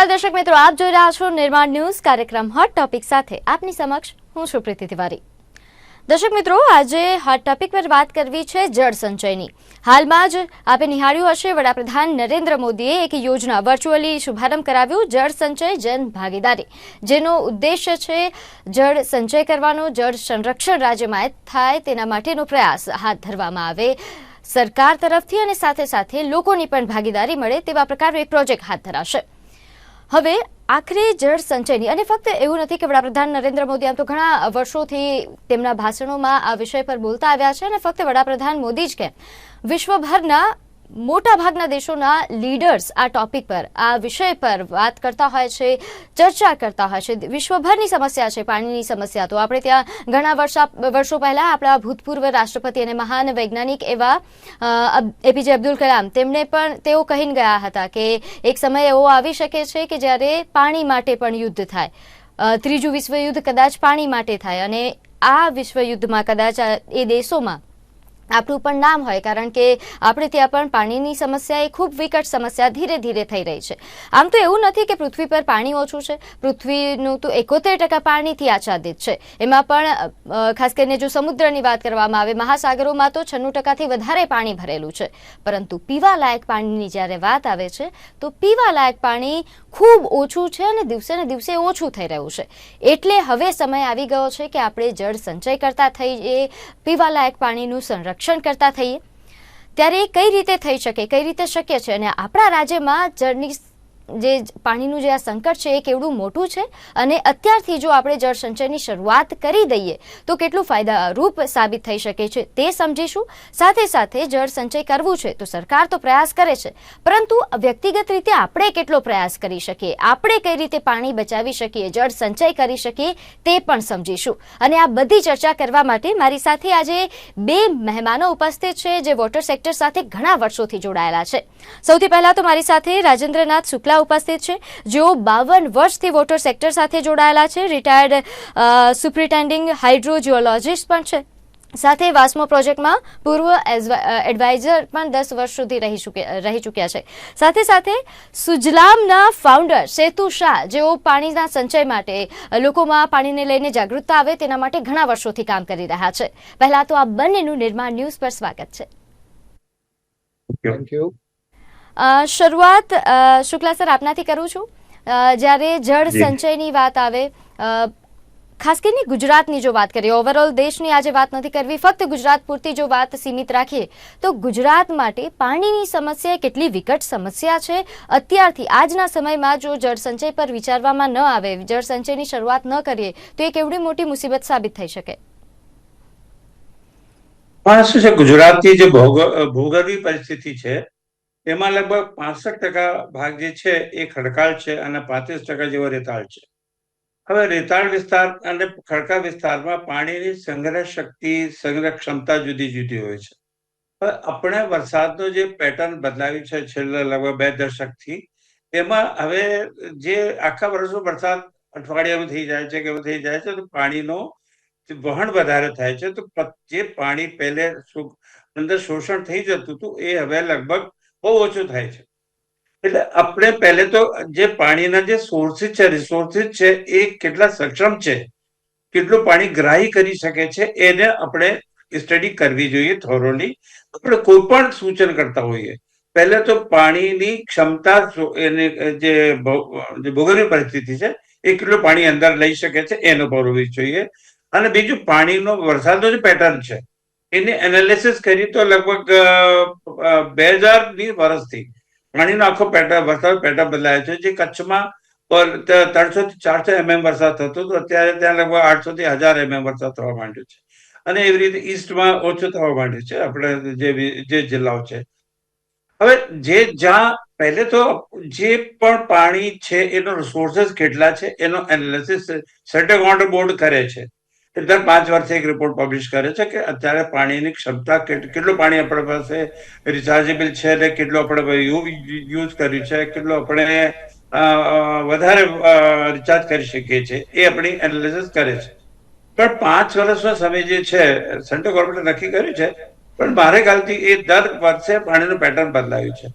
નમસ્કાર દર્શક મિત્રો, આપ જોઈ રહ્યા છો નિર્માણ ન્યૂઝ કાર્યક્રમ હોટ ટોપિક સાથે. આપની સમક્ષ હું છું પ્રીતિ તિવારી. દર્શક મિત્રો, આજે હોટ ટોપિક પર વાત કરવી છે જળ સંચયની. હાલમાં જ આપે નિહાળ્યું હશે, વડાપ્રધાન નરેન્દ્ર મોદીએ એક યોજના વર્ચ્યુઅલી શુભારંભ કરાવ્યું, જળ સંચય જન ભાગીદારી. જેનો ઉદ્દેશ્ય છે જળ સંચય કરવાનો, જળ સંરક્ષણ રાજ્યમાં થાય તેના માટેનો પ્રયાસ હાથ ધરવામાં આવે. સરકાર તરફથી અને સાથે સાથે લોકોની પણ ભાગીદારી મળે તેવા પ્રકારનો એક પ્રોજેક્ટ હાથ ધરાશે. હવે આખરે જળ સંચયની, અને ફક્ત એવું નથી કે વડાપ્રધાન નરેન્દ્ર મોદી, આમ તો ઘણા વર્ષોથી તેમના ભાષણોમાં આ વિષય પર બોલતા આવ્યા છે, અને ફક્ત વડાપ્રધાન મોદી જ કે વિશ્વભરના મોટા ભાગના દેશોના લીડર્સ આ ટોપિક પર, આ વિષય પર વાત કરતા હોય છે, ચર્ચા કરતા હોય છે. વિશ્વભરની સમસ્યા છે, પાણીની સમસ્યા. તો આપણે ત્યાં ઘણા વર્ષા, વર્ષો પહેલાં આપણા ભૂતપૂર્વ રાષ્ટ્રપતિ અને મહાન વૈજ્ઞાનિક એવા એપીજે અબ્દુલ કલામ તેમણે પણ તેઓ કહીને ગયા હતા કે એક સમય એવો આવી શકે છે કે જ્યારે પાણી માટે પણ યુદ્ધ થાય. ત્રીજું વિશ્વયુદ્ધ કદાચ પાણી માટે થાય. અને આ વિશ્વયુદ્ધમાં કદાચ એ દેશોમાં આપણું પણ નામ હોય, કારણ કે આપણે ત્યાં પણ પાણીની સમસ્યા એ ખૂબ વિકટ સમસ્યા ધીરે ધીરે થઈ રહી છે. આમ તો એવું નથી કે પૃથ્વી પર પાણી ઓછું છે. પૃથ્વીનું તો એકોતેર ટકા પાણીથી આચ્છાદિત છે. એમાં પણ ખાસ કરીને જો સમુદ્રની વાત કરવામાં આવે, મહાસાગરોમાં તો છન્નું ટકાથી વધારે પાણી ભરેલું છે. પરંતુ પીવા લાયક પાણીની જ્યારે વાત આવે છે, તો પીવા લાયક પાણી ખૂબ ઓછું છે અને દિવસે ને દિવસે ઓછું થઈ રહ્યું છે. એટલે હવે સમય આવી ગયો છે કે આપણે જળ સંચય કરતા થઈએ પીવા લાયક પાણીનું સંરક્ષણ કરતા થઈએ, ત્યારે એ કઈ રીતે થઈ શકે, કઈ રીતે શક્ય છે? અને આપણા રાજ્યમાં જળની જે પાણીનું જે આ સંકટ છે એ કેવડું મોટું છે? અને અત્યારથી જો આપણે જળ સંચયની શરૂઆત કરી દઈએ, તો કેટલું ફાયદારૂપ સાબિત થઈ શકે છે તે સમજીશું. સાથે સાથે જળ સંચય કરવું છે, તો સરકાર તો પ્રયાસ કરે છે. પરંતુ વ્યક્તિગત રીતે આપણે કેટલો પ્રયાસ કરી શકીએ? આપણે કઈ રીતે પાણી બચાવી શકીએ, જળ સંચય કરી શકીએ તે પણ સમજીશું. અને આ બધી ચર્ચા કરવા માટે મારી સાથે આજે બે મહેમાનો ઉપસ્થિત છે, જે વોટર સેક્ટર સાથે ઘણા વર્ષોથી જોડાયેલા છે. સૌથી પહેલા તો મારી સાથે રાજેન્દ્રનાથ શુક્લા ઉપસ્થિત છે. જેઓ બાવન વર્ષથી વોટર સેક્ટર સાથે જોડાયેલા છે. રિટાયર્ડ સુપ્રિન્ટેન્ડિંગ હાઇડ્રોજિયોલોજિસ્ટ પણ છે. સાથે વાસ્મો પ્રોજેક્ટમાં પૂર્વ એડવાઇઝર પણ દસ વર્ષ સુધી રહી ચૂક્યા રહી ચૂક્યા છે. સાથે સાથે સુજલામના ફાઉન્ડર સેતુ શાહ, જેઓ પાણીના સંચય માટે લોકોમાં પાણીને લઈને જાગૃતતા આવે તેના માટે ઘણા વર્ષોથી કામ કરી રહ્યા છે. પહેલા તો આ બંનેનું નિર્માણ ન્યૂઝ પર સ્વાગત છે. થેન્ક યુ શરૂઆત અ, શુક્લા સર આપનાથી કરું છું. જ્યારે જળ સંચયની વાત આવે ખાસ કરીને ગુજરાતની જો વાત કરીએ ઓવરઓલ દેશની આજે વાત નથી કરવી ફક્ત ગુજરાત પૂરતી જો વાત સીમિત રાખીએ તો ગુજરાત માટે પાણીની સમસ્યા કેટલી વિકટ સમસ્યા છે? અત્યારથી આજના સમયમાં જો જળ સંચય પર વિચારવામાં ન આવે જળ સંચયની શરૂઆત ન કરીએ તો એ કેવડી મોટી મુસીબત સાબિત થઈ શકે. પણ શું છે? ગુજરાતની જે ભૌગોલિક પરિસ્થિતિ છે એમાં લગભગ પાસઠ ટકા ભાગ જે છે એ ખડકાળ છે અને પાંત્રીસ ટકા જેવો રેતાળ છે. હવે રેતાળ વિસ્તાર અને ખડકા વિસ્તારમાં પાણીની સંગ્રહ શક્તિ સંગ્રહ ક્ષમતા જુદી જુદી હોય છે. હવે આપણે વરસાદનો જે પેટર્ન બદલાવી છે છેલ્લા લગભગ બે દશકથી, એમાં હવે જે આખા વર્ષનો વરસાદ અઠવાડિયામાં થઈ જાય છે કે એવું થઈ જાય છે, તો પાણીનો વહન વધારે થાય છે, તો જે પાણી પહેલે અંદર શોષણ થઈ જતું હતું, એ હવે લગભગ બહુ ઓછું થાય છે. એટલે આપણે પહેલે તો જે પાણીના જે સોર્સિસ છે રિસોર્સિસ છે, એ કેટલા સક્ષમ છે, કેટલું પાણી ગ્રાહી કરી શકે છે, એને આપણે સ્ટડી કરવી જોઈએ થોરોલી આપણે કોઈ પણ સૂચન કરતા હોઈએ. પહેલે તો પાણીની ક્ષમતા એની જે ભૌ- જે ભૂગર્ભી પરિસ્થિતિ છે, એ કેટલું પાણી અંદર લઈ શકે છે એનો ભરવી જોઈએ. અને બીજું, પાણીનો વરસાદનો જે પેટર્ન છે. એની એનાલિસિસ કરી તો લગભગ બે હજારની વર્ષથી પાણીનો આખો પેટા, વરસાદ પેટા બદલાયો છે. જે કચ્છમાં ત્રણસો થી ચારસો એમએમ વરસાદ થતો હતો. અત્યારે ત્યાં લગભગ આઠસો થી હજાર એમએમ વરસાદ થવા માંડ્યો છે. અને એવી રીતે ઈસ્ટમાં ઓછું થવા માંડ્યું છે. આપણે જે જે જિલ્લાઓ છે. હવે જે જ્યાં પહેલે તો જે પણ પાણી છે, એનો રિસોર્સિસ કેટલા છે, એનો એનાલિસિસ સેન્ટ્રલ ગવર્મેન્ટ બોર્ડ કરે છે. એ દર પાંચ વર્ષે એક રિપોર્ટ પબ્લિશ કરે છે કે અત્યારે પાણીની ક્ષમતા કેટલું પાણી આપણી પાસે રિચાર્જેબલ છે ને કેટલું આપણે યુઝ કર્યું છે, કેટલું આપણે વધારે રિચાર્જ કરી શકીએ છીએ, એ આપણી એનાલિસિસ કરે છે. પણ પાંચ વર્ષનો સમય જે છે સેન્ટ્રલ ગવર્મેન્ટે નક્કી કર્યું છે, પણ મારે ખ્યાલથી એ દર વર્ષે પાણીનું પેટર્ન બદલાયું છે.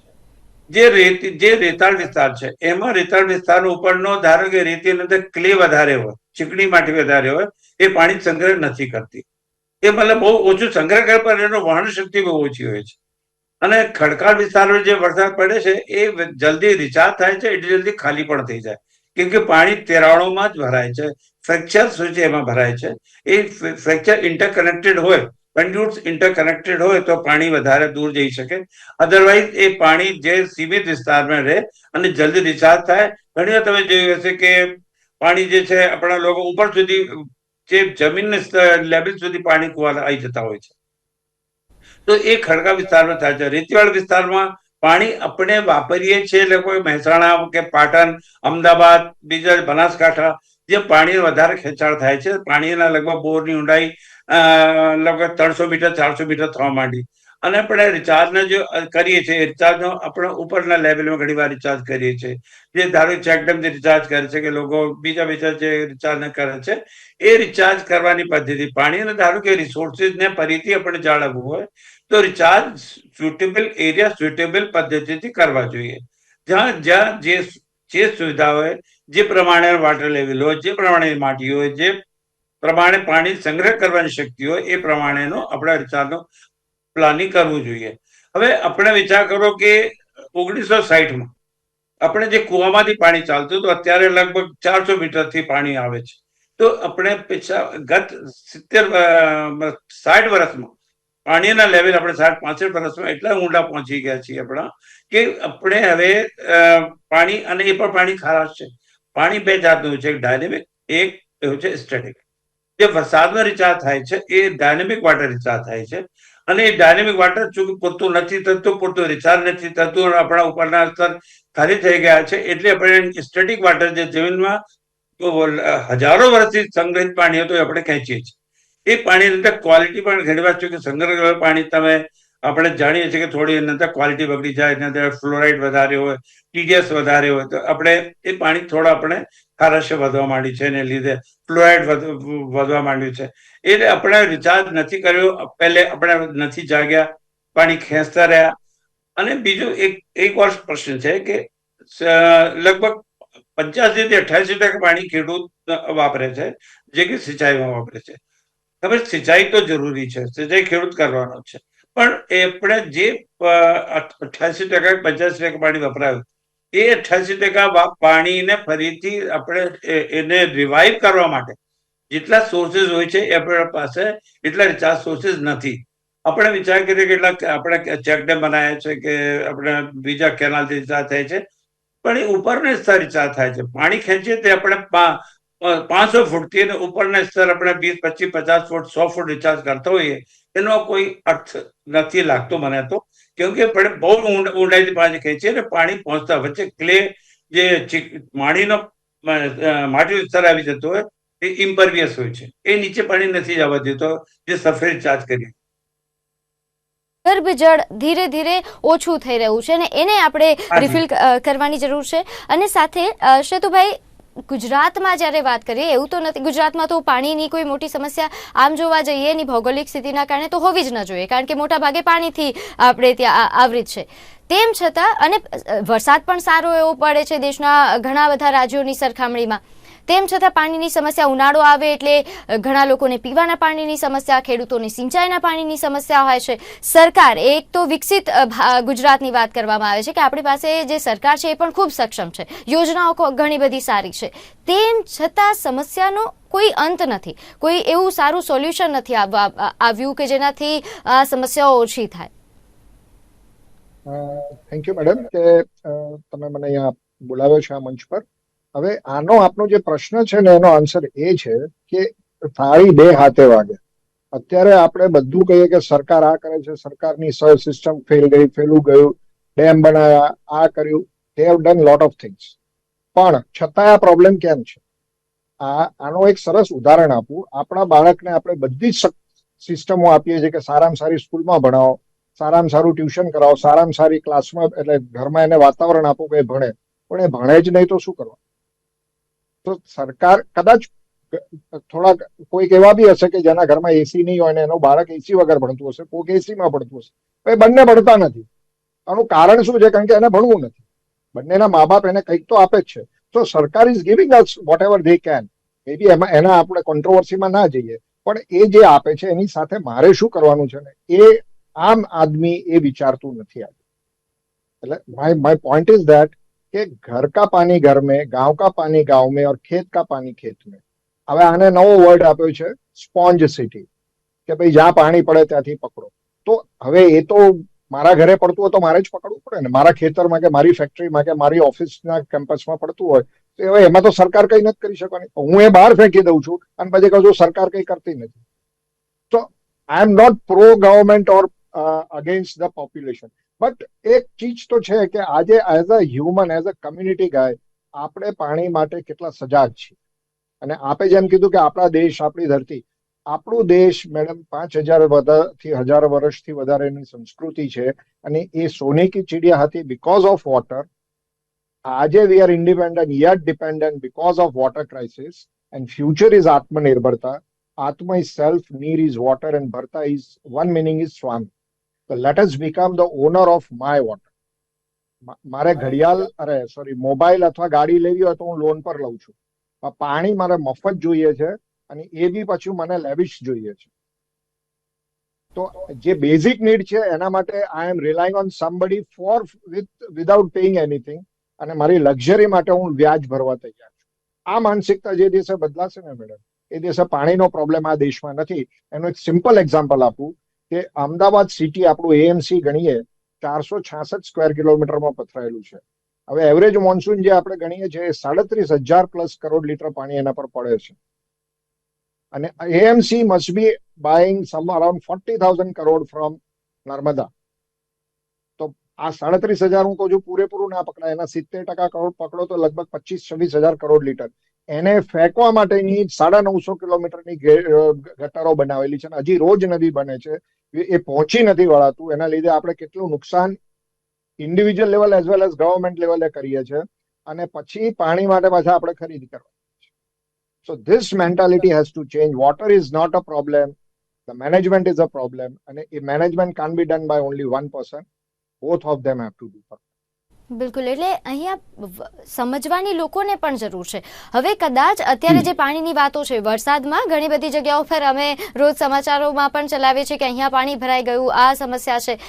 જે રેતી, જે રેતાળ વિસ્તાર છે, એમાં રેતાળ વિસ્તાર ઉપરનો, ધારો કે રેતી અંદર ક્લે વધારે હોય, ચીકણી માટી વધારે હોય એ પાણી સંગ્રહ નથી કરતી. એ મતલબ બહુ ઓછું સંગ્રહ કરે, પણ એનો વહન શક્તિ બહુ ઓછી હોય છે. અને ખડકાળ વિસ્તારો જે વરસાદ પડે છે, એ જલ્દી રિચાર્જ થાય છે, એટલી જલ્દી ખાલી પણ થઈ જાય. કેમ કે પાણી તેરાળોમાં જ ભરાય છે ફ્રેક્ચર શું છે એમાં ભરાય છે? એ ફ્રેક્ચર ઇન્ટરકનેક્ટેડ હોય કન્ડ્યુટ્સ ઇન્ટરકનેક્ટેડ હોય, તો પાણી વધારે દૂર જઈ શકે. અધરવાઇઝ એ પાણી જે સીમિત વિસ્તારમાં રહે અને જલ્દી રિચાર્જ થાય. ઘણી તમે જોયું હશે કે પાણી જે છે, આપણા લોકો ઉપર સુધી જે જમીન લેવલ સુધી પાણી કુવા આવી જતા હોય છે. તો એ ખડકા વિસ્તારમાં થાય છે. રેતીવાળ વિસ્તારમાં પાણી આપણે વાપરીએ છીએ એટલે કોઈ મહેસાણા કે પાટણ, અમદાવાદ બીજા બનાસકાંઠા, જે પાણી વધારે ખેંચાણ થાય છે. પાણીના લગભગ બોરની ઊંડાઈ લગભગ ત્રણસો મીટર, ચારસો મીટર થવા માંડી. અને આપણે રિચાર્જને જો કરીએ છીએ રિચાર્જનો આપણે ઉપરના લેવલમાં ઘણી વાર રિચાર્જ કરીએ છીએ. જે ધારો ચેકડેમથી રિચાર્જ કરે છે કે લોકો બીજા બીજા જે રિચાર્જ કરે છે, એ રિચાર્જ કરવાની પદ્ધતિ પાણીને ધારો કે રિસોર્સિસને ફરીથી આપણે જાળવવું હોય, તો રિચાર્જ સુટેબલ એરિયા સુટેબલ પદ્ધતિથી કરવા જોઈએ. જ્યાં જ્યાં જે જે સુવિધા હોય, જે પ્રમાણે વાટર લેવલ હોય, જે પ્રમાણે માટી હોય, જે પ્રમાણે પાણી સંગ્રહ કરવાની શક્તિ હોય, એ પ્રમાણેનો આપણા રિચાર્જનો પ્લાનિંગ કરવું જોઈએ. હવે આપણે વિચાર કરો કે ઓગણીસો સાહીઠમાં આપણે જે કુવામાંથી પાણી ચાલતું હતું, અત્યારે લગભગ ચારસો મીટરથી પાણી આવે છે. તો આપણે પીછા ગત સિત્તેર સાઠ વર્ષમાં પાણીના લેવલ આપણે સાઠ, પાસઠ વર્ષમાં એટલા ઊંડા પહોંચી ગયા છીએ આપણા કે આપણે હવે પાણી અને એ પણ પાણી ખારાશ છે. પાણી બે જાતનું છે, એક ડાયનેમિક, એક એવું છે, સ્ટેટિક. જે વરસાદમાં રિચાર્જ થાય છે, એ ડાયનેમિક વોટર રિચાર્જ થાય છે. અને એ ડાયનેમિક વાટર ચૂંકಿ પૂરતું નથી થતું, પૂરતું રિચાર્જ નથી થતું, અને આપણા ઉપરના સ્તર ખાલી થઈ ગયા છે. એટલે આપણે સ્ટેટિક વોટર જે જમીનમાં હજારો વર્ષથી સંગ્રહિત પાણી હતું આપણે ખેંચીએ છીએ. એ પાણીની અંદર ક્વોલિટી પણ ઘણી વાર કે સંગ્રહ પાણી તમે આપણે જાણીએ છીએ કે થોડી એની અંદર ક્વોલિટી બગડી જાય, એની અંદર ફ્લોરાઇડ વધારે હોય ટીડીએસ વધારે હોય, તો આપણે એ પાણી થોડા આપણે ખારશ્ય વધવા માંડી છે એને લીધે ફ્લોરાઇડ વધવા માંડ્યું છે. એટલે આપણે રિચાર્જ નથી કર્યો. પહેલે આપણે નથી જાગ્યા. પાણી ખેંચતા રહ્યા. અને બીજું એક એક વર્ષ પ્રશ્ન છે કે લગભગ પંચ્યાસી થી અઠ્યાસી ટકા પાણી ખેડૂત વાપરે છે, જે કે સિંચાઈમાં વાપરે છે. હવે સિંચાઈ તો જરૂરી છે. સિંચાઈ ખેડૂત કરવાનો છે. પણ આપણે જે અઠ્યાસી ટકા પંચ્યાસી ટકા પાણી વપરાયું એ અઠ્યાસી ટકા પાણીને ફરીથી આપણે એને રિવાઈવ કરવા માટે જેટલા સોર્सेस હોય છે આપણા પાસે એટલા રિચાર્જ સોર્सेस નથી. આપણે વિચાર કરીએ કે આપણે ચેકડેમ બનાવ્યા છે કે આપણે બીજા કેનાલથી રિચાર્જ થાય છે, પણ એ ઉપરને સ્તર રિચાર્જ થાય છે. પાણી ખેંચીએ તે આપણે પાંચસો ફૂટથી અને ઉપરના સ્તર આપણે વીસ, પચીસ, પચાસ ફૂટ, સો ફૂટ રિચાર્જ કરતા હોઈએ, એનો કોઈ અર્થ નથી લાગતો મને તો. કેમ કે બહુ ઊંડાઈથી પાણી ખેંચીએ અને પાણી પહોંચતા વચ્ચે ક્લે જે માટીનો અ, અ, માટી વિસ્તાર આવી જતો હોય એ ઇમ્પરવિયસ હોય છે. એ નીચે પાણી નથી જવા દેતો જે સફેદ ચાર્જ કરીએ. ભૂગર્ભ જળ ધીરે ધીરે ઓછું થઈ રહ્યું છે અને એને આપણે રિફિલ કરવાની જરૂર છે. અને સાથે અ, શેતુભાઈ ગુજરાતમાં જ્યારે વાત કરીએ, એવું તો નથી, ગુજરાતમાં તો પાણીની કોઈ મોટી સમસ્યા આમ જોવા જઈએ, એની ભૌગોલિક સ્થિતિના કારણે તો હોવી જ ન જોઈએ, કારણ કે મોટા ભાગે પાણીથી આપણે ત્યાં આવરિત છે. તેમ છતાં, અને વરસાદ પણ સારો એવો પડે છે દેશના ઘણા બધા રાજ્યોની સરખામણીમાં. તેમ છતાં પાણીની સમસ્યા ઉનાળો આવે એટલે ઘણા લોકોને પીવાના પાણીની સમસ્યા, ખેડૂતોને સિંચાઈના પાણીની સમસ્યા હોય છે. સરકાર, એક તો વિકસિત ગુજરાતની વાત કરવામાં આવે છે કે આપણી પાસે જે સરકાર છે એ પણ ખૂબ સક્ષમ છે. યોજનાઓ ઘણી બધી સારી છે. તેમ છતાં સમસ્યાનો કોઈ અંત નથી. કોઈ એવું સારું સોલ્યુશન નથી આવ્યું કે જેનાથી આ સમસ્યાઓ ઓછી થાય. થેન્ક યુ મેડમ કે તમે મને અહીંયા બોલાવ્યો છે આ મંચ પર. હવે આનો આપનો જે પ્રશ્ન છે ને, એનો આન્સર એ છે કે થાળી બે હાથે વાગે. અત્યારે આપણે બધું કહીએ કે સરકાર આ કરે છે, સરકારની સિસ્ટમ ફેલ ગઈ, ફેલું ગયું, ડેમ બનાવ્યા આ કર્યું they have done lot of things પણ છતાં આ પ્રોબ્લેમ કેમ છે? આ, આનો એક સરસ ઉદાહરણ આપું. આપણા બાળકને આપણે બધી જ સિસ્ટમો આપીએ છીએ કે સારામાં સારી સ્કૂલમાં ભણાવો, સારામાં સારું ટ્યુશન કરાવો, સારામાં સારી ક્લાસમાં એટલે ઘરમાં એને વાતાવરણ આપો કે ભણે. પણ એ ભણે જ નહીં તો શું કરવા તો સરકાર કદાચ થોડાક, કોઈક એવા બી હશે કે જેના ઘરમાં એસી નહીં હોય ને એનો બાળક એસી વગર ભણતું હશે, કોઈક એસીમાં ભણતું હશે. એ બંને ભણતા નથી. આનું કારણ શું છે? કારણ કે એને ભણવું નથી. બંનેના મા બાપ એને કંઈક તો આપે જ છે. તો સરકાર is giving us whatever they can maybe એમાં, એના આપણે કોન્ટ્રોવર્સીમાં ના જઈએ. પણ એ જે આપે છે, એની સાથે મારે શું કરવાનું છે ને? એ આમ આદમી એ વિચારતું નથી આજે. એટલે my my point is that કે ઘર કા પાણી ઘર મેં ગાંવ કા પાણી ગાંવ મેં ઓર ખેત કા પાણી ખેત મેં હવે આને નવો વર્ડ આપ્યો છે સ્પોન્જ સિટી કે ભાઈ જ્યાં પાણી પડે ત્યાંથી પકડો. તો હવે એ તો મારા ઘરે પડતું હોય તો મારે જ પકડવું પડે ને. મારા ખેતરમાં કે મારી ફેક્ટરીમાં કે મારી ઓફિસના કેમ્પસમાં પડતું હોય, તો હવે એમાં તો સરકાર કઈ નથી કરી શકવાની. હું એ બહાર ફેંકી દઉં છું અને પછી કહું છું સરકાર કઈ કરતી નથી. તો I am not pro government or against the population but એક ચીજ તો છે કે આજે as a human as a community ગાય આપણે પાણી માટે કેટલા સજાગ છીએ. અને આપે જેમ કીધું કે આપણા દેશ, આપણી ધરતી, આપણું દેશ મેડમ પાંચ હજારથી હજાર વર્ષથી વધારેની સંસ્કૃતિ છે અને એ સોને કી ચીડિયા હતી બીકોઝ ઓફ વોટર આજે we are independent yet dependent because of water crisis and future is આત્મનિર્ભરતા. આત્મા ઇઝ સેલ્ફ નીર ઇઝ વોટર એન્ડ ભરતા ઇઝ વન મિનિંગ ઇઝ સ્વામી. Let us become the owner of my water મારે ઘડિયાળ અરે sorry mobile અથવા ગાડી લેવી હોય તો હું લોન પર લઉં છું. પણ પાણી મારે મફત જોઈએ છે અને એ બી પછી મને લેવિશ જોઈએ છે. તો જે બેઝિક નીડ છે એના માટે I am relying on somebody for with without paying anything અને મારી લક્ઝરી માટે હું વ્યાજ ભરવા તૈયાર છું. આ માનસિકતા જે દિવસે બદલાશે ને મેડમ એ દિવસે પાણીનો પ્રોબ્લેમ આ દેશમાં નથી. એનું એક સિમ્પલ એક્ઝામ્પલ આપું. કે અમદાવાદ સિટી આપણું એએમસી ગણીએ, ચારસો છાસઠ સ્ક્વેર કિલોમીટરમાં પથરાયેલું છે. હવે એવરેજ મોન્સૂન જે આપણે ગણીએ છીએ સાડત્રીસ હજાર પ્લસ કરોડ લીટર પાણી એના પર પડે છે. અને AMC must be buying some around forty thousand crore from Narmada. તો આ સાડત્રીસ હજાર હું કહું છું પૂરેપૂરું ના પકડાય. એના સિત્તેર ટકા કરોડ પકડો તો લગભગ પચીસ છવ્વીસ હજાર કરોડ લીટર. એને ફેંકવા માટેની સાડા નવસો કિલોમીટરની ગટરો બનાવેલી છે અને હજી રોજ નદી બને છે. એ પહોંચી નથી વળાતું. એના લીધે આપણે કેટલું નુકસાન individual level as well as government લેવલે કરીએ છીએ અને પછી પાણી માટે પાછા આપણે ખરીદી કરવાની so this mentality has to change water is not a problem the management is a problem અને એ management can be done by only one person both of them have to do બિલકુલ એટલે અહીંયા સમજવાની લોકોને પણ જરૂર છે. હવે કદાચ અત્યારે જે પાણીની વાતો છે વરસાદમાં ઘણી બધી જગ્યાઓ પર અમે રોજ સમાચારોમાં પણ ચલાવીએ છીએ કે અહીંયા પાણી ભરાઈ ગયું આ સમસ્યા છે.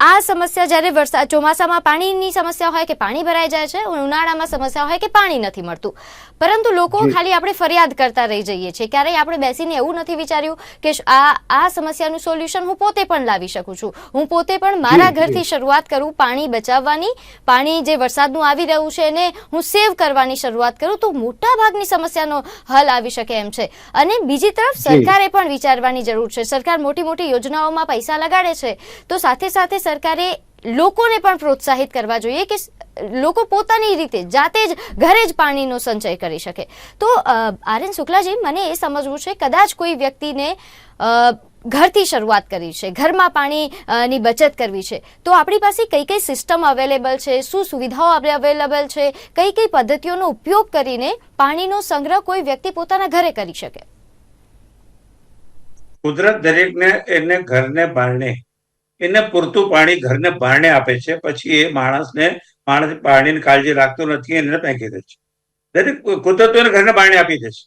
આ સમસ્યા જ્યારે વરસાદ ચોમાસામાં પાણીની સમસ્યા હોય કે પાણી ભરાઈ જાય છે ઉનાળામાં સમસ્યા હોય કે પાણી નથી મળતું. પરંતુ લોકો ખાલી આપણે ફરિયાદ કરતા રહી જઈએ છીએ. ક્યારેય આપણે બેસીને એવું નથી વિચાર્યું કે આ આ સમસ્યાનું સોલ્યુશન હું પોતે પણ લાવી શકું છું. હું પોતે પણ મારા ઘરથી શરૂઆત કરું પાણી બચાવવાની પાણી જે વરસાદનું આવી રહ્યું છે એને હું સેવ કરવાની શરૂઆત કરું તો મોટા ભાગની સમસ્યાનો હલ આવી શકે એમ છે. અને બીજી તરફ સરકારે પણ વિચારવાની જરૂર છે. સરકાર મોટી મોટી યોજનાઓમાં પૈસા લગાડે છે. તો સાથે સાથે સરકારે લોકોને પણ પ્રોત્સાહિત કરવા જોઈએ કે લોકો પોતાની રીતે જાતે જ ઘરે જ પાણીનો સંચય કરી શકે. તો આર્યન શુક્લાજી મને એ સમજવું છે કદાચ કોઈ વ્યક્તિને ઘરથી શરૂઆત કરવી છે, ઘરમાં પાણીની બચત કરવી છે. તો આપણી પાસે કઈ કઈ સિસ્ટમ અવેલેબલ છે, શું સુવિધાઓ અવેલેબલ છે, કઈ કઈ પદ્ધતિઓનો ઉપયોગ કરીને પાણીનો સંગ્રહ કોઈ વ્યક્તિ પોતાના ઘરે કરી શકે? કુદરત દરેકને એને ઘરને બારણે, એને પૂરતું પાણી ઘરને બારણે આપે છે, પછી એ માણસને માણસ પાણીની કાળજી રાખતો નથી, એને ફેંકી દે છે. દરેક કુદરત એને ઘરને બારણે આપી દે છે.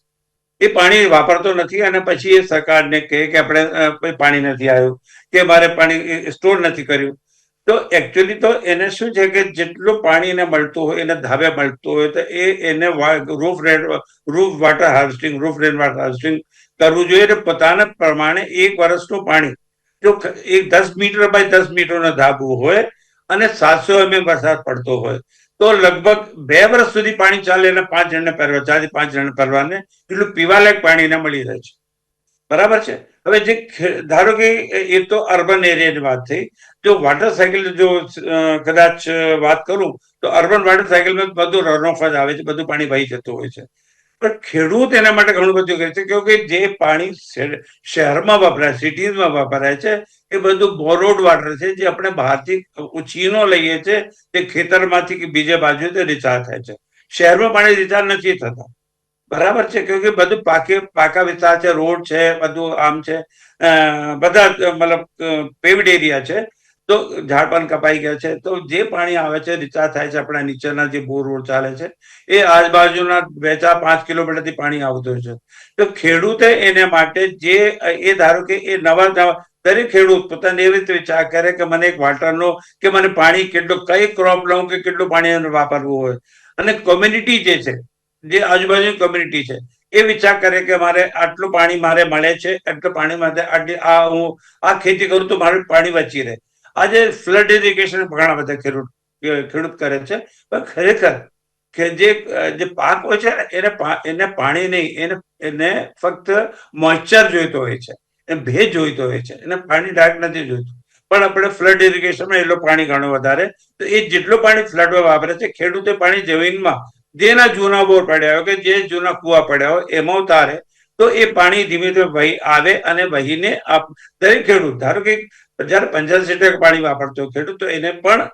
એ પાણી વાપરતો નથી અને પછી એ સરકારને કહે કે આપણે પાણી નથી આવ્યું, કે મારે પાણી સ્ટોર નથી કર્યું. તો એકચ્યુઅલી તો એને શું છે કે જેટલું પાણી એને મળતું હોય, એને ધાબે મળતું હોય, તો એ એને roof rain roof water harvesting roof rain water harvesting કરવું જોઈએ પોતાના પ્રમાણે એક વર્ષનું પાણી, જો એક દસ મીટર બાય દસ મીટરનો ધાબુ હોય અને સાતસો એમએમ વરસાદ પડતો હોય તો લગભગ બે વર્ષ સુધી પાણી ચાલે અને પાંચ જણને પહેરવા ચારથી પાંચ જણ પહેરવાને એટલું પીવાલાયક પાણી એને મળી રહે છે. બરાબર છે? હવે જે ધારો કે એ તો અર્બન એરિયાની વાત થઈ, જો વોટર સાયકલ જો કદાચ વાત કરું, તો અર્બન વોટર સાયકલમાં બધું રન ઓફ જ આવે છે, બધું પાણી વહી જતું હોય છે. પણ ખેડૂત એના માટે ઘણું બધું કરે છે, કેમકે જે પાણી શહેરમાં વપરાય સિટીઝમાં વપરાય છે એ બધું બોરોડ વાટર છે જે આપણે બહારથી ઉછીનો લઈએ છીએ તે ખેતરમાંથી કે બીજે બાજુ તે થાય છે. શહેરમાં પાણી રિચાર્જ નથી થતા. બરાબર છે? કેમકે બધું પાકે, પાકા વિસ્તાર છે, રોડ છે, બધું આમ છે. બધા મતલબ પેવડ એરિયા છે. તો ઝાડ પણ કપાઈ ગયા છે. તો જે પાણી આવે છે રિચાર્જ થાય છે આપણા નીચેના જે બોર રોડ ચાલે છે, એ આજુબાજુના બે ચાર પાંચ કિલોમીટરથી પાણી આવતું છે. તો ખેડૂતે એને માટે જે, એ ધારો કે એ નવા નવા દરેક ખેડૂત પોતાને એવી રીતે વિચાર કરે કે મને એક વાટરનો કે મને પાણી કેટલું, કઈ ક્રોપ લઉં કે કેટલું પાણી વાપરવું હોય. અને કોમ્યુનિટી જે છે, જે આજુબાજુની કોમ્યુનિટી છે, એ વિચાર કરે કે મારે આટલું પાણી મારે મળે છે, આટલું પાણી માટે આટલી, આ હું આ ખેતી કરું તો મારું પાણી બચી રહે. આજે ફ્લડ ઇરિગેશન ઘણા બધા ખેડૂત ખેડૂત કરે છે. પણ ખરેખર કે જે જે પાક હોય છે, એને એને પાણી નહીં, એને એને ફક્ત મોઇશ્ચર જોઈતો હોય છે. એને ભેજ જોઈતો હોય છે. એને પાણી ડાયરેક્ટ નથી જોઈતું. પણ આપણે ફ્લડ ઇરિગેશનમાં એટલું પાણી ઘણું વધારે, તો એ જેટલું પાણી ફ્લડમાં વાપરે છે, ખેડૂતે પાણી જમીનમાં જેના જૂના બોર પડ્યા હોય કે જે જૂના કુવા પડ્યા હોય, એમાં ઉતારે, તો એ પાણી ધીમે ધીમે વહી આવે અને વહીને દરેક ખેડૂત, ધારો કે જયારે પંચાયત સીટર પાણી વાપરતો ખેડૂત, તો એને પણ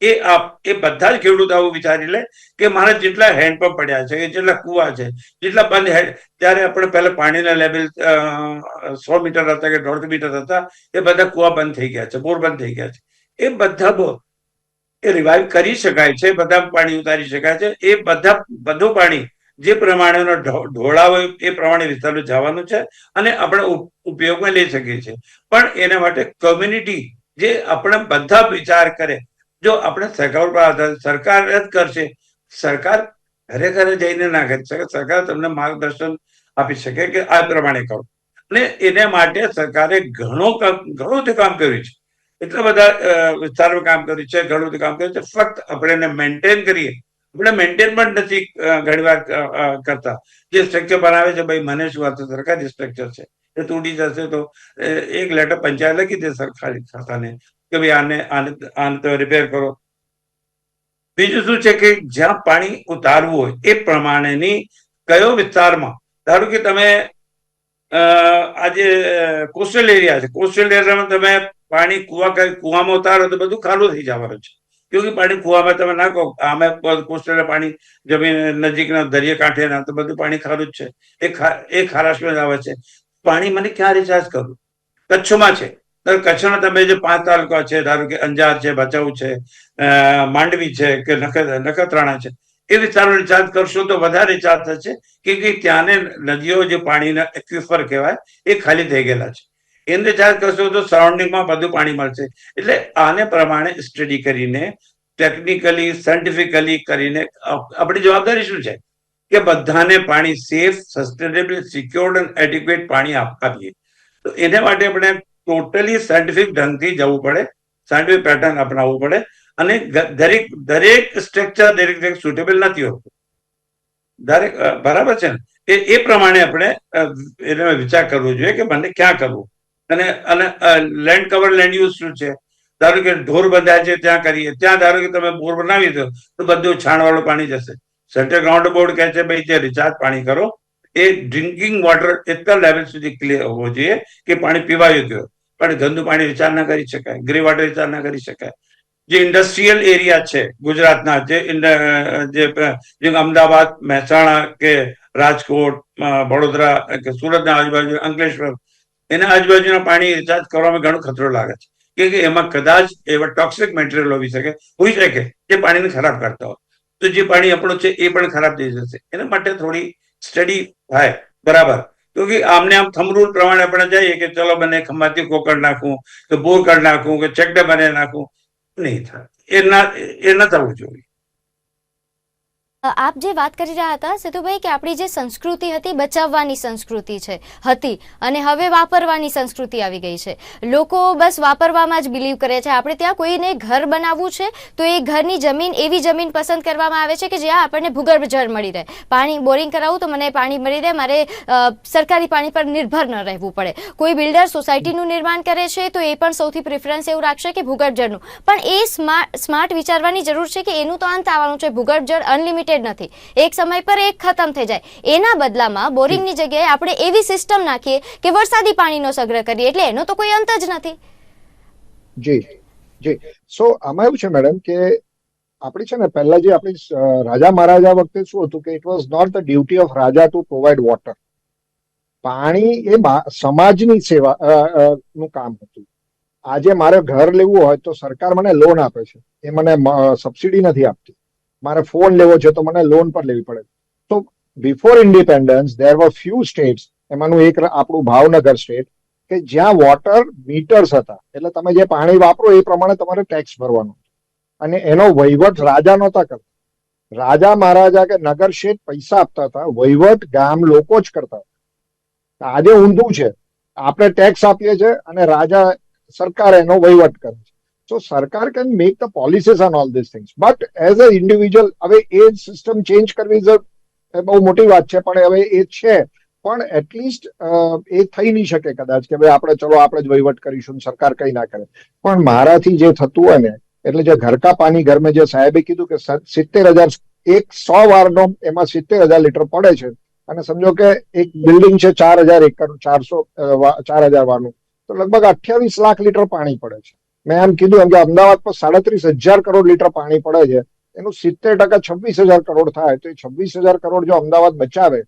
એ આપ, એ બધા જ ખેડૂત આવું વિચારી લે કે મારા જેટલા હેન્ડપંપ પડ્યા છે, કે જેટલા કુવા છે, જેટલા બંધ હેડ ત્યારે આપણે પહેલા પાણીના લેવલ સો મીટર હતા કે દોઢ મીટર હતા, એ બધા કુવા બંધ થઈ ગયા છે, બોર બંધ થઈ ગયા છે. એ બધા એ રિવાઈવ કરી શકાય છે, બધા પાણી ઉતારી શકાય છે, એ બધા, બધું પાણી જે પ્રમાણેનો ઢોળાવ એ પ્રમાણે વિસ્તારો જવાનું છે અને આપણે ઉપ- ઉપયોગમાં લઈ શકીએ છીએ. પણ એના માટે કોમ્યુનિટી જે આપણે બધા વિચાર કરે જો આપણે સરકાર પર આધાર સરકાર રદ કરશે, સરકાર ઘરે ઘરે જઈને ના કરી. શકે સરકાર તમને માર્ગદર્શન આપી શકે કે આ પ્રમાણે કરો. અને એને માટે સરકારે ઘણો ઘણું બધું કામ કર્યું છે. એટલા બધા વિસ્તારમાં કામ કર્યું છે, ઘણું બધું કામ કર્યું છે. ફક્ત આપણે એને મેન્ટેન કરીએ. આપણે મેન્ટેન પણ નથી ઘણીવાર કરતા. જે સ્ટ્રક્ચર બનાવે છે, ભાઈ, મને શું વાત સરકારી સ્ટ્રક્ચર છે, એ તૂટી જશે તો એક લેટર પંચાયત લખી દે સરકારી ખાતાને. કે ભાઈ આને આને આને તમે રિપેર કરો. બીજું શું છે કે જ્યાં પાણી ઉતારવું હોય એ પ્રમાણેની કયો વિસ્તારમાં? ધારો કે તમે આજે કોસ્ટલ એરિયા છે. કોસ્ટલ એરિયામાં તમે પાણી કુવા કુવામાં ઉતારો તો બધું ખાલું થઈ જવાનું છે. કેમકે પાણી કુવામાં તમે નાખો, આમે કોસ્ટલ પાણી જમીન નજીકના દરિયા કાંઠે ના તો બધું પાણી ખારું જ છે. એ એ ખારાશમાં જ આવે છે. પાણી મને ક્યાં રિચાર્જ કરવું? કચ્છમાં છે. કચ્છના તમે જે પાંચ તાલુકા છે, ધારો કે અંજાર છે, ભચાઉ છે માંડવી છે, કે નખ- નખત્રાણા છે, એ વિસ્તારો રિચાર્જ કરશો તો વધારે રિચાર્જ થશે. કે કે ત્યાંને નદીઓ જે પાણીના એક્વિફર કહેવાય, એ ખાલી થઈ ગયેલા છે. એને રિચાર્જ કરશો તો સરાઉન્ડિંગમાં બધું પાણી મળશે. એટલે આને પ્રમાણે સ્ટડી કરીને ટેકનિકલી સાયન્ટિફિકલી કરીને આપણી જવાબદારી શું છે? કે બધાને પાણી સેફ સસ્ટેનેબલ સિક્યોર્ડ અને એડિક્વેટ પાણી આપ- આપીએ. તો એને માટે આપણે ટોટલી સાયન્ટિફિક ઢંગથી જવું પડે. સાયન્ટિફિક પેટર્ન અપનાવવું પડે. અને દરેક દરેક સ્ટ્રક્ચર દરેક દરેક સુટેબલ નથી હોતું. દરેક બરાબર છે ને? એ એ પ્રમાણે આપણે એને વિચાર કરવો જોઈએ કે મને ક્યાં કરવું? અને અને લેન્ડ કવર લેન્ડ યુઝ શું છે? ધારો કે ઢોર બંધાય છે ત્યાં કરીએ. ત્યાં ધારો કે તમે બોર બનાવી દો, તો બધું છાણવાળું પાણી જશે. સેન્ટ્રલ ગ્રાઉન્ડ બોર્ડ કહે છે, ભાઈ જે રિચાર્જ પાણી કરો. એ ડ્રિંકિંગ વોટર એટલા લેવલ સુધી ક્લિયર હોવો જોઈએ કે પાણી પીવા યોગ્ય. પણ ગંદુ પાણી વિચાર ના કરી શકાય ગ્રે વોટર રિચાર્જ ના કરી શકાય. જે ઇન્ડસ્ટ્રીયલ એરિયા છે ગુજરાતના, જે જે અમદાવાદ, મહેસાણા કે રાજકોટ વડોદરા કે સુરતના આજુબાજુ, અંકલેશ્વર, એના આજુબાજુના પાણી રિચાર્જ કરવામાં ઘણો ખતરો લાગે છે. કે એમાં કદાચ એવા ટોક્સિક મટીરિયલ હોઈ શકે હોઈ શકે, જે પાણીને ખરાબ કરતા હોય. તો જે પાણી આપણું છે એ પણ ખરાબ થઈ જશે. એના માટે થોડી સ્ટડી થાય. બરાબર. તો કે આમને આમ થમ રૂલ પ્રમાણે આપણે જઈએ કે ચલો મને ખંભાતી કોકડ નાખું, કે બોર કાઢ નાખું, કે ચકડે બને નાખું. નહીં થાય. એ ના, એ ન થવું જોઈએ. આપ જે વાત કરી રહ્યા હતા સેતુભાઈ કે આપણી જે સંસ્કૃતિ હતી, બચાવવાની સંસ્કૃતિ છે, હતી અને હવે વાપરવાની સંસ્કૃતિ આવી ગઈ છે. લોકો બસ વાપરવામાં જ બિલીવ કરે છે. આપણે ત્યાં કોઈને ઘર બનાવવું છે, તો એ ઘરની જમીન, એવી જમીન પસંદ કરવામાં આવે છે કે જ્યાં આપણને ભૂગર્ભ જળ મળી રહે. પાણી બોરિંગ કરાવવું તો મને પાણી મળી રહે. મારે સરકારી પાણી પર નિર્ભર ન રહેવું પડે. કોઈ બિલ્ડર સોસાયટીનું નિર્માણ કરે છે, તો એ પણ સૌથી પ્રિફરન્સ એવું રાખશે કે ભૂગર્ભ જળનું. પણ એ સ્માર્ટ સ્માર્ટ વિચારવાની જરૂર છે કે એનું તો અંત આવવાનું છે. ભૂગર્ભ જળ અનલિમિટેડ નથી. એક સમય પર એક ખતમ થઈ જાય. એના બદલામાં બોરિંગની જગ્યાએ આપણે એવી સિસ્ટમ નાખીએ કે વરસાદી પાણીનો સંગ્રહ કરીએ. એટલે એનો તો કોઈ અંત જ નથી. જી જી. સો આમાં એવું છે મેડમ કે આપણી છે ને, પહેલા જે આપણી રાજા મહારાજા વખતે શું હતું કે it was not the duty of raja to provide water પાણી એ સમાજની સેવા નું કામ હતું. આજે મારે ઘર લેવું હોય તો સરકાર મને લોન આપે છે. એ મને સબસિડી નથી આપતી. મારે ફોન લેવો છે તો મને લોન પર લેવી પડે. તો before independence there were few states એમાંનું એક આપણું ભાવનગર સ્ટેટ કે જ્યાં વોટર મીટર્સ હતા. એટલે તમે જે પાણી વાપરો એ પ્રમાણે તમારે ટેક્સ ભરવાનો. અને એનો વહીવટ રાજા નહોતા કરતા. રાજા મહારાજા કે નગર શેઠ પૈસા આપતા હતા, વહીવટ ગામ લોકો જ કરતા હતા. આજે ઊંધું છે. આપણે ટેક્સ આપીએ છીએ અને રાજા સરકાર એનો વહીવટ કરે so sarkar can make the policies on all this things but as a individual હવે એ સિસ્ટમ ચેન્જ કરવી બહુ મોટી વાત છે પણ હવે એ છે પણ એટલીસ્ટ એ થઈ નહીં શકે કદાચ કે ભાઈ આપણે ચલો આપણે જ વહીવટ કરીશું, સરકાર કઈ ના કરે. પણ મારાથી જે થતું હોય ને, એટલે જે ઘરકા પાણી ઘરમાં જે સાહેબે કીધું કે સિત્તેર હજાર, એક સો વારનો એમાં સિત્તેર હજાર લીટર પડે છે. અને સમજો કે એક બિલ્ડિંગ છે ચાર હજાર એકર ચારસો ચાર હજાર વારનું. તો લગભગ અઠ્યાવીસ લાખ લીટર પાણી પડે છે. મેં એમ કીધું એમ કે અમદાવાદમાં સાડત્રીસ હજાર કરોડ લીટર પાણી પડે છે. એનું સિત્તેર ટકા છવ્વીસ હજાર કરોડ થાય. તો એ છવ્વીસ હજાર કરોડ જો અમદાવાદ બચાવે,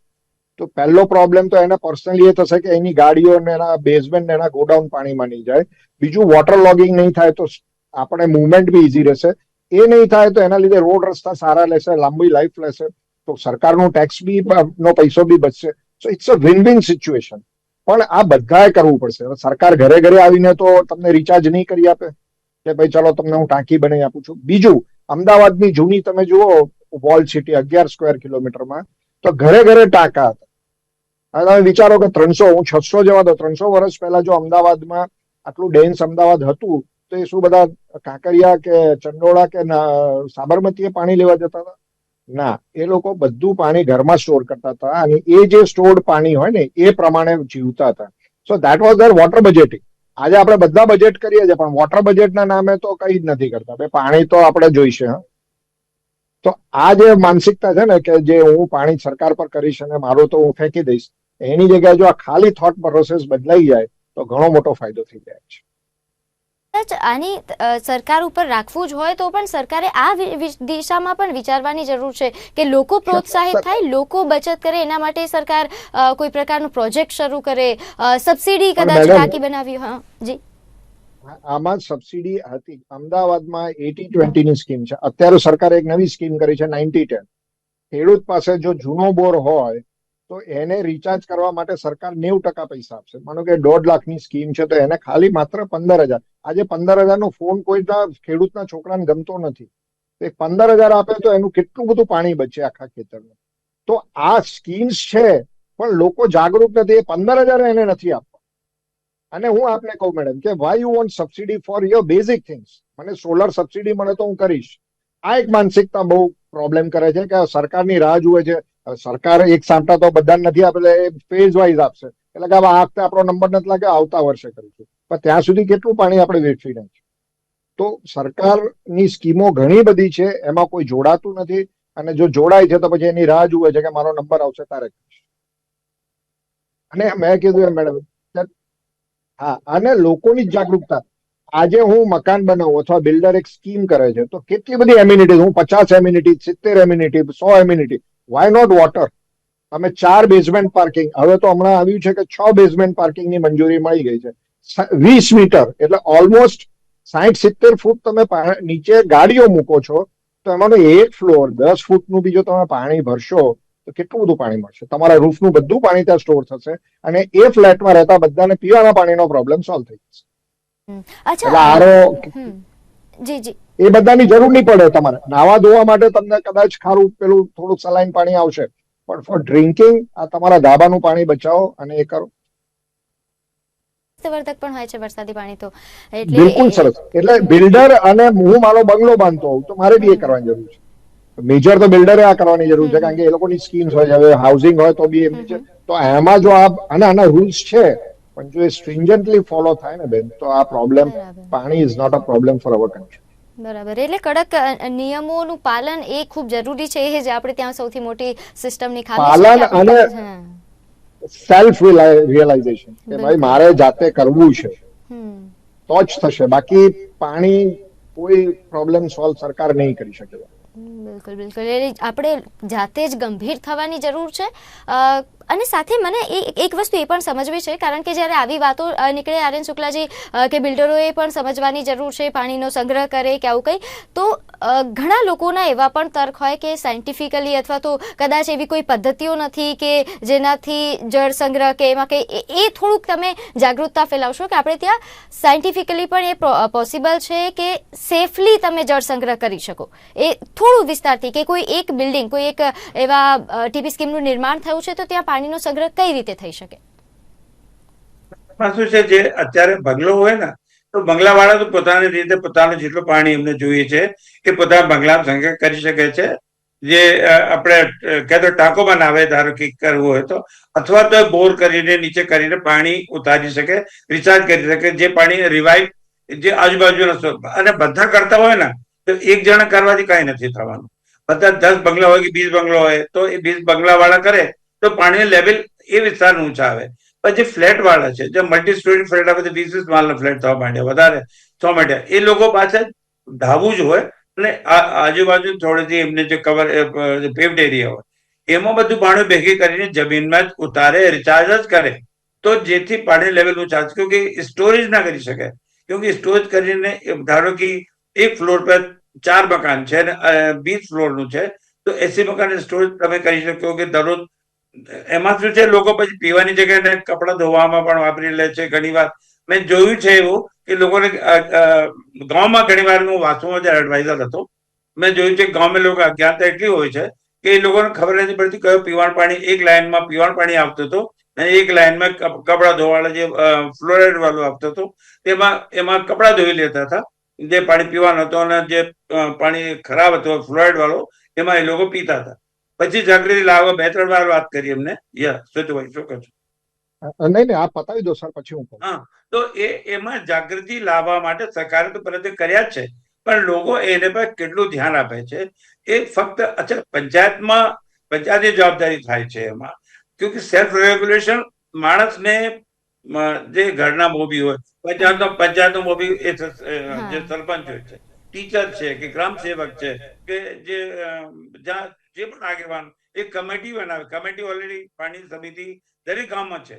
તો પહેલો પ્રોબ્લેમ તો એને પર્સનલી એ થશે કે એની ગાડીઓ ને એના બેઝમેન્ટ ને એના ગોડાઉન પાણીમાં નહીં જાય. બીજું વોટર લોગિંગ નહીં થાય તો આપણે મુવમેન્ટ બી ઇઝી રહેશે. એ નહીં થાય તો એના લીધે રોડ રસ્તા સારા લેશે, લાંબી લાઈફ લેશે. તો સરકારનું ટેક્સ બી, નો પૈસો બી બચશે. So it's a win win situation પણ આ બધાએ કરવું પડશે. સરકાર ઘરે ઘરે આવીને તો તમને રિચાર્જ નહીં કરી આપે કે ભાઈ ચલો તમને હું ટાંકી બનાવી આપું છું. બીજું, અમદાવાદની જૂની તમે જુઓ વોલ સિટી અગિયાર સ્ક્વેર કિલોમીટરમાં, તો ઘરે ઘરે ટાંકા હતા. અને તમે વિચારો કે ત્રણસો, હું છસો જેવા તો ત્રણસો વર્ષ પહેલા જો અમદાવાદમાં આટલું ડેન્સ અમદાવાદ હતું, તો એ શું બધા કાંકરિયા કે ચંડોળા કે સાબરમતી સાબરમતીએ પાણી લેવા જતા હતા? ના, એ લોકો બધું પાણી ઘરમાં સ્ટોર કરતા હતા અને એ જે સ્ટોર્ડ પાણી હોય ને, એ પ્રમાણે જીવતા હતા. So that was their water budgeting આજે આપણે બધા બજેટ કરીએ છીએ, પણ વોટર બજેટના નામે તો કઈ જ નથી કરતા. પાણી તો આપણે જોઈશે તો આ જે માનસિકતા છે ને, કે જે હું પાણી સરકાર પર કરીશ અને મારું તો હું ફેંકી દઈશ, એની જગ્યાએ જો આ ખાલી થોટ પ્રોસેસ બદલાઈ જાય, તો ઘણો મોટો ફાયદો થઈ જાય છે. કદાચ આની સરકાર ઉપર રાખવું જ હોય તો પણ સરકારે આ દિશામાં પણ વિચારવાની જરૂર છે કે લોકો પ્રોત્સાહિત થાય લોકો બચત કરે એના માટે સરકાર કોઈ પ્રકારનું પ્રોજેક્ટ શરૂ કરે સબસિડી કદાચ બાકી બનાવી હા જી. આમાં સબસિડી હતી. અમદાવાદમાં એટી ટ્વેન્ટી ની સ્કીમ છે. અત્યારે સરકારે એક નવી સ્કીમ કરી છે નાઇન્ટી ટેન. ખેડૂત પાસે જો જૂનો બોર હોય તો એને રિચાર્જ કરવા માટે સરકાર નેવું ટકા પૈસા આપશે. માનો કે દોઢ લાખની સ્કીમ છે તો એને ખાલી માત્ર પંદર હજાર. આજે પંદર હજારનો ફોન કોઈના ખેડૂતના છોકરાને ગમતો નથી. એક પંદર હજાર આપે તો એનું કેટલું બધું પાણી બચે આખા ખેતરનું. તો આ સ્કીમ્સ છે, પણ લોકો જાગૃત નથી. એ પંદર હજાર એને નથી આપવા. અને હું આપને કહું મેડમ કે why you want subsidy for your basic things મને સોલર સબસિડી મળે તો હું કરીશ. આ એક માનસિકતા બહુ પ્રોબ્લેમ કરે છે કે સરકારની રાહ જુએ છે. સરકાર એક સાંટા તો બધાને નથી આપે ફેઝ વાઇઝ આપશે. એટલે કે આ વખતે આપણો નંબર નથી લાગે, આવતા વર્ષે કરીશું. પણ ત્યાં સુધી કેટલું પાણી આપણે વેઠવી નાખ્યું તો સરકારની સ્કીમો ઘણી બધી છે, એમાં કોઈ જોડાતું નથી, અને જો જોડાય છે તો પછી એની રાહ જુએ છે કે મારો નંબર આવશે તારે અને મેં કીધું એમ મેડમ હા, અને લોકોની જ જાગૃતતા. આજે હું મકાન બનાવું અથવા બિલ્ડર એક સ્કીમ કરે છે, તો કેટલી બધી એમ્યુનિટી હું પચાસ એમ્યુનિટી, સિત્તેર એમ્યુનિટી, સો એમ્યુનિટી. વાય નોટ વોટર અમે ચાર બેઝમેન્ટ પાર્કિંગ હવે તો હમણાં આવ્યું છે કે છ બેઝમેન્ટ પાર્કિંગની મંજૂરી મળી ગઈ છે. વીસ મીટર એટલે ઓલમોસ્ટ સાઠ સિત્તેર ફૂટ તમે નીચે ગાડીઓ મૂકો છો તો એમાંનો એક ફ્લોર દસ ફૂટનું બી જો તમે પાણી ભરશો તો કેટલું બધું પાણી મળશે? તમારા રૂફનું બધું પાણી ત્યાં સ્ટોર થશે અને એ ફ્લેટમાં રહેતા બધાને પીવાના પાણીનો પ્રોબ્લેમ સોલ્વ થઈ જશે. એટલે આરો જી જી. એ બધાની જરૂર નહીં પડે તમારે. નાવા ધોવા માટે તમને કદાચ ખારું પેલું થોડુંક સલાઈન પાણી આવશે. પણ ફોર ડ્રિંકિંગ આ તમારા ધાબાનું પાણી બચાવો અને એ કરો. વર્ધક પણ હોય છે વરસાદી પાણી તો. એટલે બિલકુલ સરસ. એટલે બિલ્ડર અને હું મારો બંગલો બાંધતો હોઉં તો મારે બી એ કરવાની જરૂર છે. મેજર તો બિલ્ડરે આ કરવાની જરૂર છે કારણ કે એ લોકોની સ્કીમ્સ હોય હવે હાઉસિંગ હોય તો બી એમની છે. તો એમાં જો આ અને આના રૂલ્સ છે પણ જો એ સ્ટ્રિન્જન્ટલી ફોલો થાય ને બેન તો આ પ્રોબ્લેમ પાણી is not a problem for our country બરાબર. એટલે કડક નિયમોનું પાલન એ ખૂબ જરૂરી છે. એ જ આપણે ત્યાં સૌથી મોટી સિસ્ટમની ખામી પાલન અને-. સેલ્ફ રિયલાઇઝેશન કે ભાઈ મારે જાતે કરવું છે. તો જ થશે. બાકી પાણી કોઈ પ્રોબ્લેમ સોલ્વ સરકાર નહીં કરી શકે. બિલકુલ બિલકુલ. એટલે આપણે જાતે જ ગંભીર થવાની જરૂર છે. અને સાથે મને એક વસ્તુ એ પણ સમજવી છે, કારણ કે જ્યારે આવી વાતો નીકળે આર્યન શુક્લાજી કે બિલ્ડરોએ પણ સમજવાની જરૂર છે, પાણીનો સંગ્રહ કરે કે આવું કંઈ, તો ઘણા લોકોના એવા પણ તર્ક હોય કે સાયન્ટિફિકલી અથવા તો કદાચ એવી કોઈ પદ્ધતિઓ નથી કે જેનાથી જળ સંગ્રહ કે એમાં એ- એ થોડુંક તમે જાગૃતતા ફેલાવશો કે આપણે ત્યાં સાયન્ટિફિકલી પણ એ પોસિબલ છે કે સેફલી તમે જળ સંગ્રહ કરી શકો. એ થોડું વિસ્તારથી કે કોઈ એક બિલ્ડિંગ, કોઈ એક એવા ટીપી સ્કીમનું નિર્માણ થયું છે, તો ત્યાં પાણીનો સંગ્રહ કઈ રીતે થઈ શકે? શું છે જે અત્યારે બંગલો હોય ને, તો બંગલાવાળા તો પોતાની રીતે પોતાનું જેટલું પાણી એમને જોઈએ છે, એ પોતાના બંગલામાં સંગ્રહ કરી શકે છે. જે આપણે ક્યાં તો ટાંકો બનાવે ધારો કે કરવું હોય તો, અથવા તો બોર કરીને, નીચે કરીને પાણી ઉતારી શકે, રિચાર્જ કરી શકે, જે પાણી રિવાઈવ જે આજુબાજુના સ્ત્રોત અને બધા કરતા હોય ને, તો એક જણા કરવાથી કાંઈ નથી થવાનું. બધા દસ બંગલા હોય કે વીસ બંગલો હોય, તો એ વીસ બંગલા વાળા કરે તો પાણીનું લેવલ એ વિસ્તાર ઊંચા આવે. પછી ફ્લેટ વાળા છે, જે મલ્ટી સ્ટોરી ફ્લેટ આવે, તો વીસ વીસ માલના ફ્લેટ થવા માંડ્યા, વધારે થવા માંડ્યા. એ લોકો પાછળ ધાવું જ હોય અને આજુબાજુ થોડીથી એમને જે કવર પેવડ એરિયા હોય, એમાં બધું પાણી ભેગી કરીને જમીનમાં જ ઉતારે રિચાર્જ જ કરે. તો જેથી પાણી લેવલ ઊંચા કે સ્ટોરેજ ના કરી શકે. ક્યોંકि સ્ટોરેજ કરીને ધારો કે એક ફ્લોર પર ચાર મકાન છે અને વીસ ફ્લોરનું છે, તો એસી મકાન સ્ટોરેજ તમે કરી શકો કે દરરોજ એમાં શું છે, લોકો પછી પીવાની જગ્યાએ કપડાં ધોવામાં પણ વાપરી લે છે ઘણી વાર મેં જોયું છે એવું કે લોકોને ગામમાં ઘણી વાર હું જ્યારે એડવાઇઝર હતો, મેં જોયું છે ગામમાં લોકો અજ્ઞાનતા એટલી હોય છે કે એ લોકોને ખબર નથી પડતી કયો પીવાનું પાણી, એક લાઈનમાં પીવાનું પાણી આવતું હતું અને એક લાઈનમાં કપ- કપડાં ધોવાળા જે ફ્લોરાઇડ વાળું આવતું હતું, તેમાં, એમાં કપડાં ધોઈ લેતા હતા. જે પાણી પીવાનું હતું અને જે પાણી ખરાબ હતું ફ્લોરાઇડ વાળો એમાં એ લોકો પીતા હતા. પછી જાગૃતિ લાવવા બે ત્રણ વાર વાત કરી એમને. યા શ્વેતુભાઈ શું કહો નહીં નહીં આ પતાવી દો સર પછી હું હા તો એ એમાં જાગૃતિ લાવવા માટે સરકારે તો પ્રયત્ન કર્યા છે. પણ લોકો એને પર કેટલું ધ્યાન આપે છે? એ ફક્ત અચ્છા પંચાયતમાં પંચાયતની જવાબદારી થાય છે એમાં. ક્યોંકि સેલ્ફ રેગ્યુલેશન માણસને જે ઘરના મોભી હોય પંચાયતનો પંચાયતનો મોભી એ. જે સરપંચ હોય છે. ટીચર છે કે ગ્રામ સેવક છે કે જે જ્યાં જે પણ આગેવાન એ કમિટી બનાવે. કમિટી ઓલરેડી પાણી સમિતિ દરેક ગામમાં છે.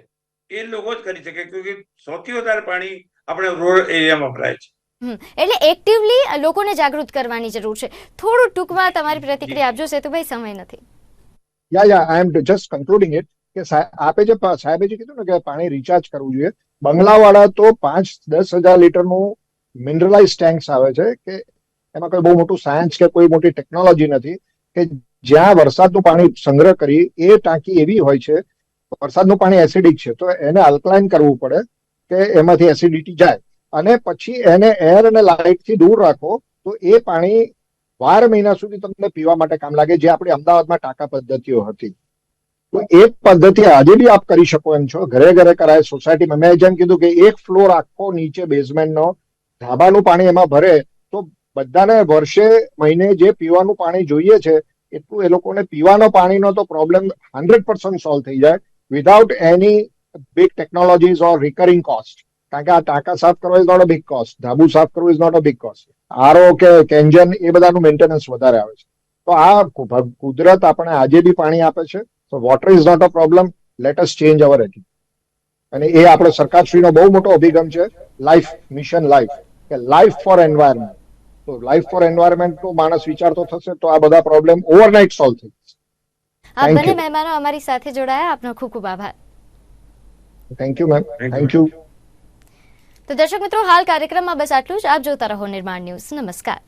એ લોકો જ કરી શકે કે સૌથી વધારે પાણી આપણે રૂરલ એરિયામાં વપરાય છે. એટલે એક્ટિવલી લોકોને જાગૃત કરવાની જરૂર છે. થોડું ટૂંકમાં તમારી પ્રતિક્રિયા આપજો સેતુભાઈ સમય નથી. Yeah yeah I am just concluding it કે આપે જે સાહેબે જે કીધું ને કે પાણી રિચાર્જ કરવું જોઈએ. બંગલાવાળા તો પાંચ દસ હજાર લીટરનું મિનરલાઇઝ ટેન્ક્સ આવે છે કે એમાં કોઈ બહુ મોટું સાયન્સ કે કોઈ મોટી ટેકનોલોજી નથી કે જ્યાં વરસાદનું પાણી સંગ્રહ કરી એ ટાંકી એવી હોય છે, વરસાદનું પાણી એસિડિક છે, તો એને અલ્કલાઇન કરવું પડે કે એમાંથી એસિડિટી જાય. અને પછી એને એર અને લાઇટથી દૂર રાખો તો એ પાણી બાર મહિના સુધી તમને પીવા માટે કામ લાગે, જે આપણી અમદાવાદમાં ટાંકા પદ્ધતિઓ હતી. તો એ પદ્ધતિ આજે બી આપ કરી શકો એમ છો. ઘરે ઘરે કરાય સોસાયટીમાં મેં જેમ કીધું કે એક ફ્લોર આખો નીચે બેઝમેન્ટનો ધાબાનું પાણી એમાં ભરે, તો બધાને વર્ષે મહિને જે પીવાનું પાણી જોઈએ છે, એટલું એ લોકોને પીવાનો પાણીનો તો પ્રોબ્લેમ હંડ્રેડ પર્સન્ટ સોલ્વ થઈ જાય without any big technologies or recurring cost કારણ કે આ ટાંકા સાફ કરવા is not a big cost ધાબુ સાફ કરવું is not a big cost RO કે કેન્જન એ બધાનું મેન્ટેનન્સ વધારે આવે છે. તો આ કુદરત આપણે આજે બી પાણી આપે છે, તો water is not a problem let us change our at અને એ આપણે સરકારશ્રીનો બહુ મોટો અભિગમ છે લાઈફ મિશન લાઈફ કે લાઈફ ફોર એન્વાયરમેન્ટ તો લાઈફ ફોર એન્વાયરમેન્ટ નો માણસ વિચારતો થશે તો આ બધા પ્રોબ્લેમ ઓવરનાઇટ સોલ્વ થઈ જશે. આપ બંને મહેમાનો અમારી સાથે જોડાયા. આપનો ખૂબ ખૂબ આભાર. Thank you ma'am thank you તો દર્શક મિત્રો હાલ કાર્યક્રમમાં બસ આટલું જ. આપ જોતા રહો નિર્માણ ન્યૂઝ. નમસ્કાર.